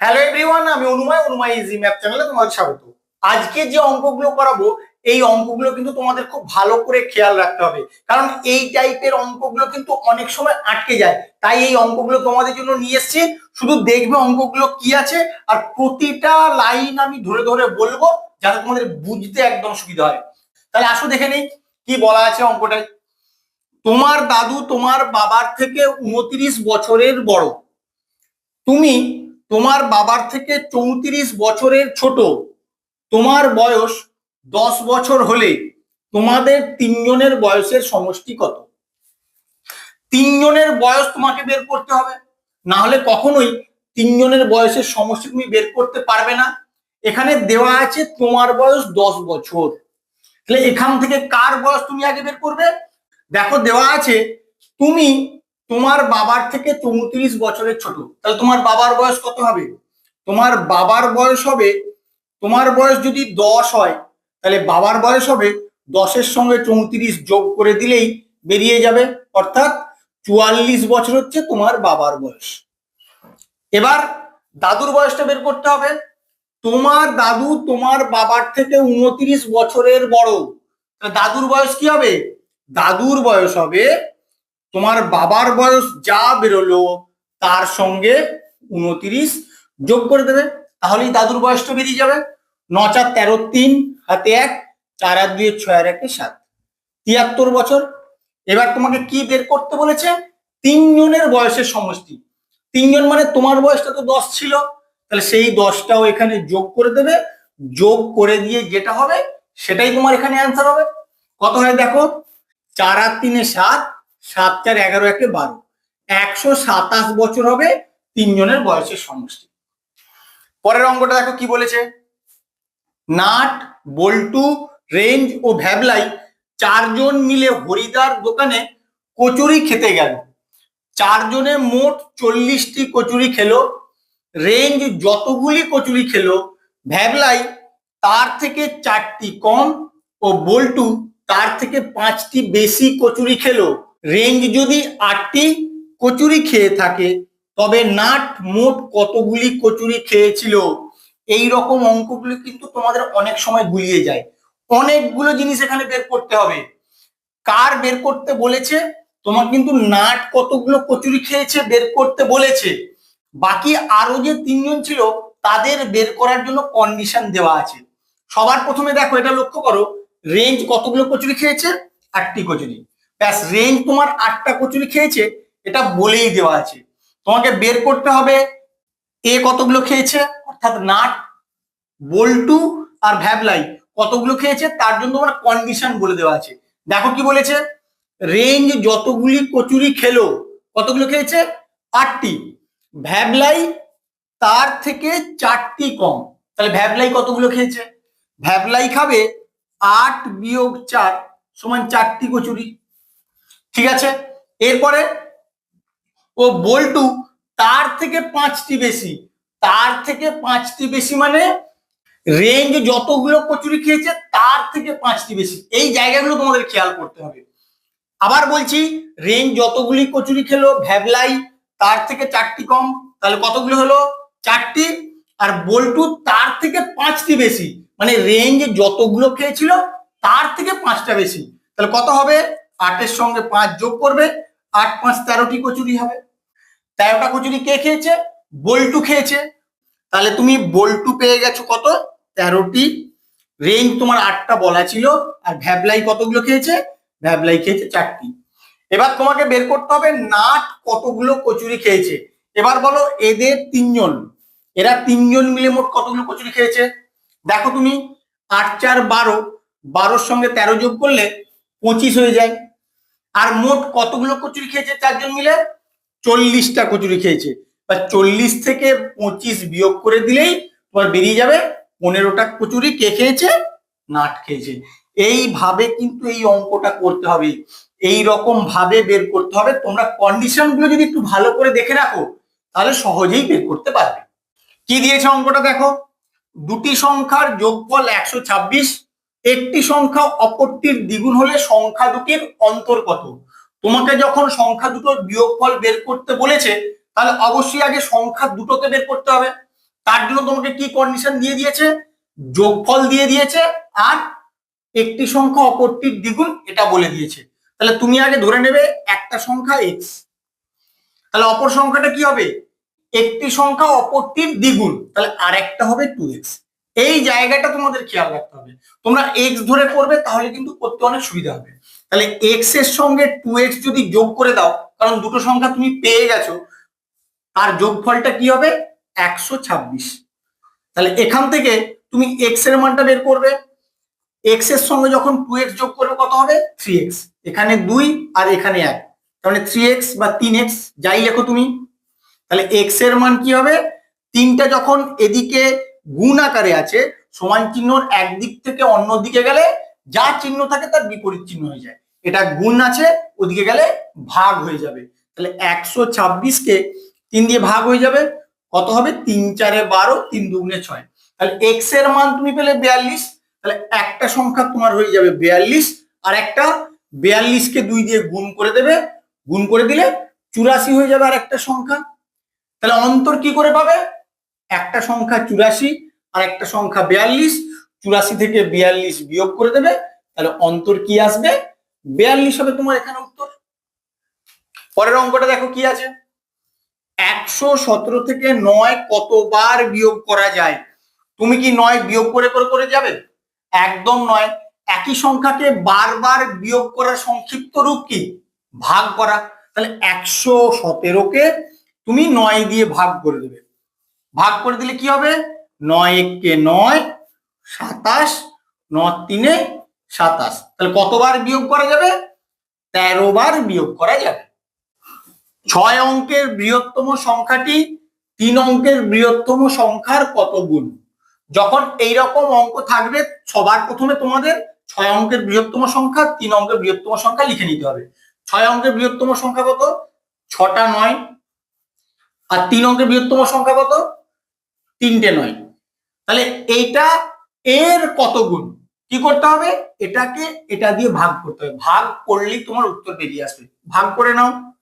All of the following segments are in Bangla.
হ্যালো এভরিওয়ান আমি অনুময় অনুময় ইজি ম্যাপ চ্যানেলে তোমাদের স্বাগত। আজকে যে অঙ্কগুলো করাবো, এই অঙ্কগুলো কিন্তু তোমাদের খুব ভালো করে খেয়াল রাখতে হবে। কারণ এই টাইপের অঙ্কগুলো কিন্তু অনেক সময় আটকে যায়। তাই এই অঙ্কগুলো তোমাদের জন্য নিয়ে এসেছি। শুধু দেখবে অঙ্কগুলো কি আছে, আর প্রতিটা লাইন আমি ধরে ধরে বলব, যাতে তোমাদের বুঝতে একদম সুবিধা হয়। তাহলে আসো দেখে নেই, কি বলা আছে অঙ্কটায়? তোমার দাদু তোমার বাবার থেকে উনত্রিশ বছরের বড়। তুমি তোমার বাবার থেকে চৌত্রিশ বছরের ছোট। তোমার বয়স দশ বছর হলে তোমাদের তিনজনের বয়সের সমষ্টি কত? তিনজনের বয়স তোমাকে বের করতে হবে। না হলে কখনোই তিনজনের বয়সের সমষ্টি তুমি বের করতে পারবে না। এখানে দেওয়া আছে তোমার বয়স দশ বছর। তাহলে এখান থেকে কার বয়স তুমি আগে বের করবে? দেখো দেওয়া আছে তুমি তোমার বাবার থেকে চৌত্রিশ বছরের ছোট। তাহলে তোমার বাবার বয়স কত হবে? তোমার বাবার বয়স হবে, তোমার বয়স যদি দশ হয়, তাহলে বাবার বয়স হবে দশের সঙ্গে চৌত্রিশ যোগ করে দিলেই বেরিয়ে যাবে। অর্থাৎ চুয়াল্লিশ বছর হচ্ছে তোমার বাবার বয়স। এবার দাদুর বয়সটা বের করতে হবে। তোমার দাদু তোমার বাবার থেকে উনত্রিশ বছরের বড়। দাদুর বয়স কি হবে? দাদুর বয়স হবে তোমার বাবার বয়স যা বেরোলো, তার সঙ্গে উনত্রিশ যোগ করে দেবে, তাহলেই দাদুর বয়সটা বেরিয়ে যাবে। ন চার তেরো তিন, হাতে এক, চার আর দুই ছয় আর একে সাত। তিয়াত্তর বছর। এবার তোমাকে কি বের করতে বলেছে? তিনজনের বয়সের সমষ্টি। তিনজন মানে তোমার বয়সটা তো দশ ছিল। তাহলে সেই দশটাও এখানে যোগ করে দেবে। যোগ করে দিয়ে যেটা হবে, সেটাই তোমার এখানে অ্যান্সার হবে। কত হয় দেখো? চার আর তিনে সাত সাত চার এগারো একে বারো। একশো সাতাশ বছর হবে তিনজনের বয়সের সমষ্টি। পরের অঙ্কটা দেখো কি বলেছে? নাট, বল্টু, রেঞ্জ ও ভ্যাবলাই চারজন মিলে হরিদার দোকানে কচুরি খেতে গেল। চারজনে মোট চল্লিশটি কচুরি খেলো। রেঞ্জ যতগুলি কচুরি খেলো, ভ্যাবলাই তার থেকে চারটি কম ও বল্টু তার থেকে পাঁচটি বেশি কচুরি খেলো। রেঞ্জ যদি আটটি কচুরি খেয়ে থাকে, তবে নাট মোট কতগুলি কচুরি খেয়েছিল? এই রকম অঙ্কগুলো কিন্তু তোমাদের অনেক সময় গুলিয়ে যায়। অনেকগুলো জিনিস এখানে বের করতে হবে। কার বের করতে বলেছে? তোমার কিন্তু নাট কতগুলো কচুরি খেয়েছে বের করতে বলেছে। বাকি আরও যে তিনজন ছিল, তাদের বের করার জন্য কন্ডিশন দেওয়া আছে। সবার প্রথমে দেখো, এটা লক্ষ্য করো। রেঞ্জ কতগুলো কচুরি খেয়েছে? আটটি কচুরি। ব্যাস রেঞ্জ তোমার আটটা কচুরি খেয়েছে, এটা বলেই দেওয়া আছে। তোমাকে বের করতে হবে এ কতগুলো খেয়েছে, অর্থাৎ নাট, বল্টু আর ভ্যাবলাই কতগুলো খেয়েছে, তার জন্য তোমার কন্ডিশন বলে দেওয়া আছে। দেখো কি বলেছে রেঞ্জ যতগুলি কচুরি খেলো, কতগুলো খেয়েছে? আটটি। ভ্যাবলাই তার থেকে চারটি কম। তাহলে ভ্যাবলাই কতগুলো খেয়েছে? ভ্যাবলাই খাবে আট বিয়োগ চার সমান চারটি কচুরি। ঠিক আছে? এরপরে ও বল্টু, তার থেকে পাঁচটি বেশি। তার থেকে পাঁচটি বেশি মানে রেঞ্জ যতগুলো কচুরি খেয়েছে, তার থেকে পাঁচটি বেশি। এই জায়গাগুলো তোমাদের খেয়াল করতে হবে। আবার বলছি রেঞ্জ যতগুলি কচুরি খেলো, ভ্যাবলাই, তার থেকে চারটি কম, তাহলে কতগুলো হলো? চারটি। আর বল্টু, তার থেকে পাঁচটি বেশি। মানে রেঞ্জ যতগুলো খেয়েছিল, তার থেকে পাঁচটা বেশি। তাহলে কত হবে? আটের সঙ্গে পাঁচ যোগ করবে, আট পাঁচ তেরোটি কচুরি হবে। তেরোটা কচুরি কে খেয়েছে? বল্টু খেয়েছে। তাহলে তুমি বল্টু পেয়ে গেছো কত? তেরোটি। রেঞ্জ তোমার আটটা বলা ছিল, আর ভ্যাবলাই কতগুলো খেয়েছে? ভ্যাবলাই খেয়েছে চারটি। এবার তোমাকে বের করতে হবে, নাট কতগুলো কচুরি খেয়েছে? এবার বলো, এদের তিনজন। এরা তিনজন মিলে মোট কতগুলো কচুরি খেয়েছে? দেখো তুমি, আট, চার, বারো। বারোর সঙ্গে তেরো যোগ করলে পঁচিশ হয়ে যায়। আর মোট কতগুলো কচুরি খেয়েছে চারজন মিলে? চল্লিশটা কচুরি খেয়েছে। বা চল্লিশ থেকে পঁচিশ বিয়োগ করে দিলেই তোমার বেরিয়ে যাবে পনেরোটা কচুরি কে খেয়েছে? নাট খেয়েছে। এইভাবে কিন্তু এই অঙ্কটা করতে হবে। এই রকম ভাবে বের করতে হবে। তোমরা কন্ডিশনগুলো যদি একটু ভালো করে দেখে রাখো, তাহলে সহজেই বের করতে পারবে। কি দিয়েছে অঙ্কটা দেখো? দুটি সংখ্যার যোগফল একশো ছাব্বিশ একটি সংখ্যা অপরটির দ্বিগুণ হলে সংখ্যা দুটির অন্তর কত? তোমাকে যখন সংখ্যা দুটোর বিয়োগফল বের করতে বলেছে, তাহলে অবশ্যই আগে সংখ্যা দুটোকে বের করতে হবে। তার জন্য তোমাকে কি কন্ডিশন দিয়ে দিয়েছে? যোগফল দিয়ে দিয়েছে আর একটি সংখ্যা অপরটির দ্বিগুণ এটা বলে দিয়েছে। তাহলে তুমি আগে ধরে নেবে একটা সংখ্যা এক্স তাহলে অপর সংখ্যাটা কি হবে? একটি সংখ্যা অপরটির দ্বিগুণ। তাহলে আর একটা হবে টু এক্স এই জায়গাটা তোমাদের খেয়াল রাখতে হবে। তোমরা এক্স ধরে করবে, তাহলে কিন্তু করতে অনেক সুবিধা হবে। তাহলে এক্সের সঙ্গে টু এক্স যদি যোগ করে দাও, কারণ দুটো সংখ্যা তুমি পেয়ে গেছো, তার যোগফলটা কি হবে? একশো ছাব্বিশ। তাহলে এখান থেকে তুমি এক্সের মানটা বের করবে। এক্সের সঙ্গে যখন টু এক্স যোগ করবে, কত হবে? থ্রি এক্স এখানে দুই আর এখানে এক। মানে থ্রি এক্স বা তিন এক্স যাই লেখো তুমি। তাহলে এক্সের মান কি হবে? তিনটা যখন এদিকে গুণ আকারে আছে। সমান চিহ্নর একদিক থেকে অন্য দিকে গেলে যা চিহ্ন থাকে তার বিপরীত চিহ্ন হয়ে যায়। এটা গুণ আছে, ওদিকে গেলে ভাগ হয়ে যাবে। তাহলে একশো ছাব্বিশকে তিন দিয়ে ভাগ হয়ে যাবে, কত হবে? তিন চারে বারো, তিন দুগুণে ছয়। তাহলে এক্সের মান তুমি পেলে বিয়াল্লিশ, তাহলে একটা সংখ্যা তোমার হয়ে যাবে বিয়াল্লিশ, আর একটা বিয়াল্লিশকে দুই দিয়ে গুণ করে দেবে, গুণ করে দিলে চুরাশি হয়ে যাবে আর একটা সংখ্যা। তাহলে অন্তর কি করে পাবে? একটা সংখ্যা চুরাশি আর একটা সংখ্যা বিয়াল্লিশ, চুরাশি থেকে বিয়াল্লিশ বিয়োগ করে দেবে। তাহলে অন্তর কি আসবে? বিয়াল্লিশ হবে তোমার এখানে উত্তর। পরের অঙ্কটা দেখো কি আছে। একশো সতেরো থেকে নয় কতবার বিয়োগ করা যায়? তুমি কি নয় বিয়োগ করে করে করে যাবে? একদম নয়। একই সংখ্যাকে বারবার বিয়োগ করার সংক্ষিপ্ত রূপ কি? ভাগ করা। তাহলে একশো সতেরোকে তুমি নয় দিয়ে ভাগ করে দেবে। ভাগ করে দিলে কি হবে? নয় এককে নয়, সাতাশ ন তিনে সাতাশ। তাহলে কতবার বিয়োগ করা যাবে? তেরো বার বিয়োগ করা যাবে। ছয় অঙ্কের বৃহত্তম সংখ্যাটি তিন অঙ্কের বৃহত্তম সংখ্যার কত গুণ? যখন এই রকম অঙ্ক থাকবে, সবার প্রথমে তোমাদের ছয় অঙ্কের বৃহত্তম সংখ্যা, তিন অঙ্কের বৃহত্তম সংখ্যা লিখে নিতে হবে। ছয় অঙ্কের বৃহত্তম সংখ্যা কত? ছটা নয়। আর তিন অঙ্কের বৃহত্তম সংখ্যা কত? তিনটে নয়। তাহলে এইটা এর কত গুণ? কি করতে হবে? এটাকে এটা দিয়ে ভাগ করতে হবে। ভাগ করলেই তোমার উত্তর বেরিয়ে আসবে। ভাগ করে নাও।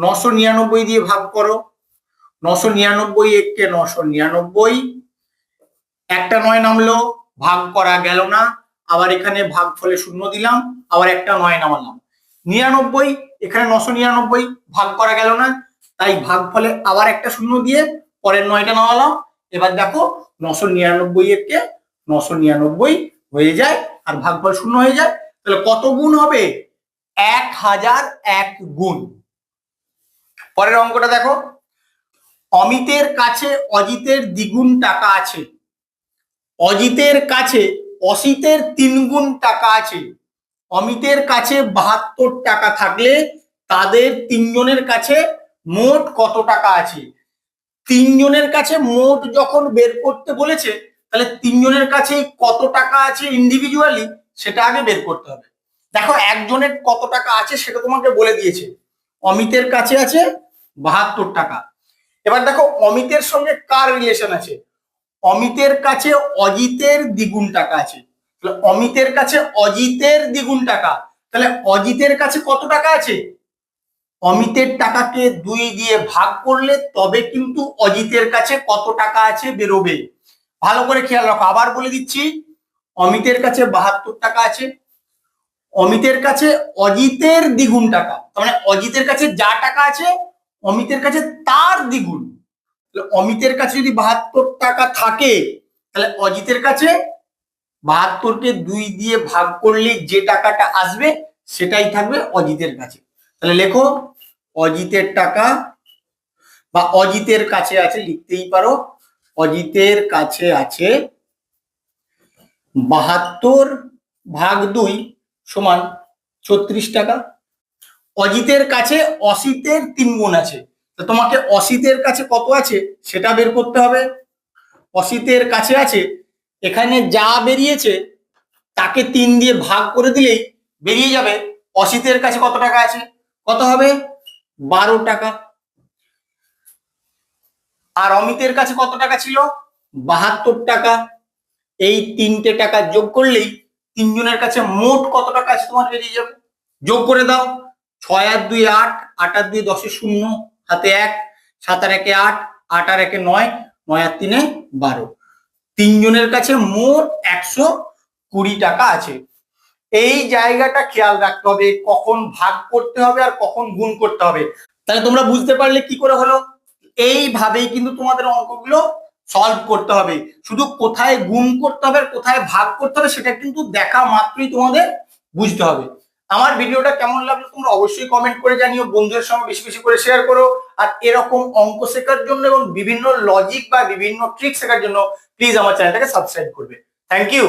নশো নিরানব্বই দিয়ে ভাগ করো। নশো নিরানব্বই এককে নশো নিরানব্বই। একটা নয় নামলো, ভাগ করা গেল না। আবার এখানে ভাগ ফলে শূন্য দিলাম, আবার একটা নয় নামালাম। নিরানব্বই, এখানে নশো নিরানব্বই, ভাগ করা গেল না। তাই ভাগ ফলে আবার একটা শূন্য দিয়ে পরের নয়টা নামালাম। এবার দেখো নশো নিরানব্বই একে নশো নিরানব্বই হয়ে যায় আর ভাগফল শূন্য হয়ে যায়। তাহলে কত গুণ হবে? এক হাজার এক গুণ। পরের অঙ্কটা দেখো। অমিতের কাছে অজিতের দ্বিগুণ টাকা আছে। অজিতের কাছে অসিতের তিন গুণ টাকা আছে। অমিতের কাছে বাহাত্তর টাকা থাকলে তাদের তিনজনের কাছে মোট কত টাকা আছে? তিনজনের কাছে মোট যখন বের করতে বলেছে, তাহলে তিনজনের কাছে কত টাকা আছে ইন্ডিভিজুয়ালি সেটা আগে বের করতে হবে। দেখো, একজনের কত টাকা আছে সেটা তোমাকে বলে দিয়েছে। অমিতের কাছে আছে বাহাত্তর টাকা। এবার দেখো, অমিতের সঙ্গে কার রিলেশন আছে? অমিতের কাছে অজিতের দ্বিগুণ টাকা আছে। তাহলে অমিতের কাছে অজিতের দ্বিগুণ টাকা। তাহলে অজিতের কাছে কত টাকা আছে? অমিতের টাকাকে দুই দিয়ে ভাগ করলে তবে কিন্তু অজিতের কাছে কত টাকা আছে বেরোবে। ভালো করে খেয়াল রাখো, আবার বলে দিচ্ছি, অমিতের কাছে বাহাত্তর টাকা আছে, অমিতের কাছে অজিতের দ্বিগুণ টাকা মানে অজিতের কাছে যা টাকা আছে, অমিতের কাছে তার দ্বিগুণ। অমিতের কাছে যদি বাহাত্তর টাকা থাকে, তাহলে অজিতের কাছে বাহাত্তরকে দুই দিয়ে ভাগ করলে যে টাকাটা আসবে, সেটাই থাকবে অজিতের কাছে। তাহলে লেখো অজিতের টাকা বা অজিতের কাছে আছে, লিখতেই পারো। অজিতের কাছে আছে বাহাত্তর ভাগ দুই সমান ছত্রিশ টাকা। অজিতের কাছে অসিতের তিন গুণ আছে। তো তোমাকে অসিতের কাছে কত আছে সেটা বের করতে হবে। অসিতের কাছে আছে, এখানে যা বেরিয়েছে তাকে তিন দিয়ে ভাগ করে দিলেই বেরিয়ে যাবে। অসিতের কাছে কত টাকা আছে? কত হবে? বারো টাকা। আর অমিতের কাছে কত টাকা ছিল? বাহাত্তর টাকা। এই তিনটে টাকা যোগ করলেই তিনজনের কাছে মোট কত টাকা তোমার বেরিয়ে যাবে যোগ করে দাও। ছয় আর দুই আট আট আর দুই দশে শূন্য হাতে এক, সাত আর একে আট আট আর একে নয় নয় আর তিনে বারো। তিনজনের কাছে মোট একশো কুড়ি টাকা আছে। এই জায়গাটা খেয়াল রাখতে হবে, কখন ভাগ করতে হবে আর কখন গুণ করতে হবে। তাহলে তোমরা বুঝতে পারলে কি করে হলো? এইভাবেই কিন্তু তোমাদের অঙ্কগুলো সলভ করতে হবে। শুধু কোথায় গুণ করতে হবে কোথায় ভাগ করতে হবে সেটা কিন্তু দেখা মাত্রই তোমাদের বুঝতে হবে। আমার ভিডিওটা কেমন লাগল তোমরা অবশ্যই কমেন্ট করে জানিও, বন্ধুদের সঙ্গে বেশি বেশি করে শেয়ার করো। আর এরকম অঙ্ক শেখার জন্য এবং বিভিন্ন লজিক বা বিভিন্ন ট্রিক শেখার জন্য প্লিজ আমার চ্যানেলটাকে সাবস্ক্রাইব করবে। Thank you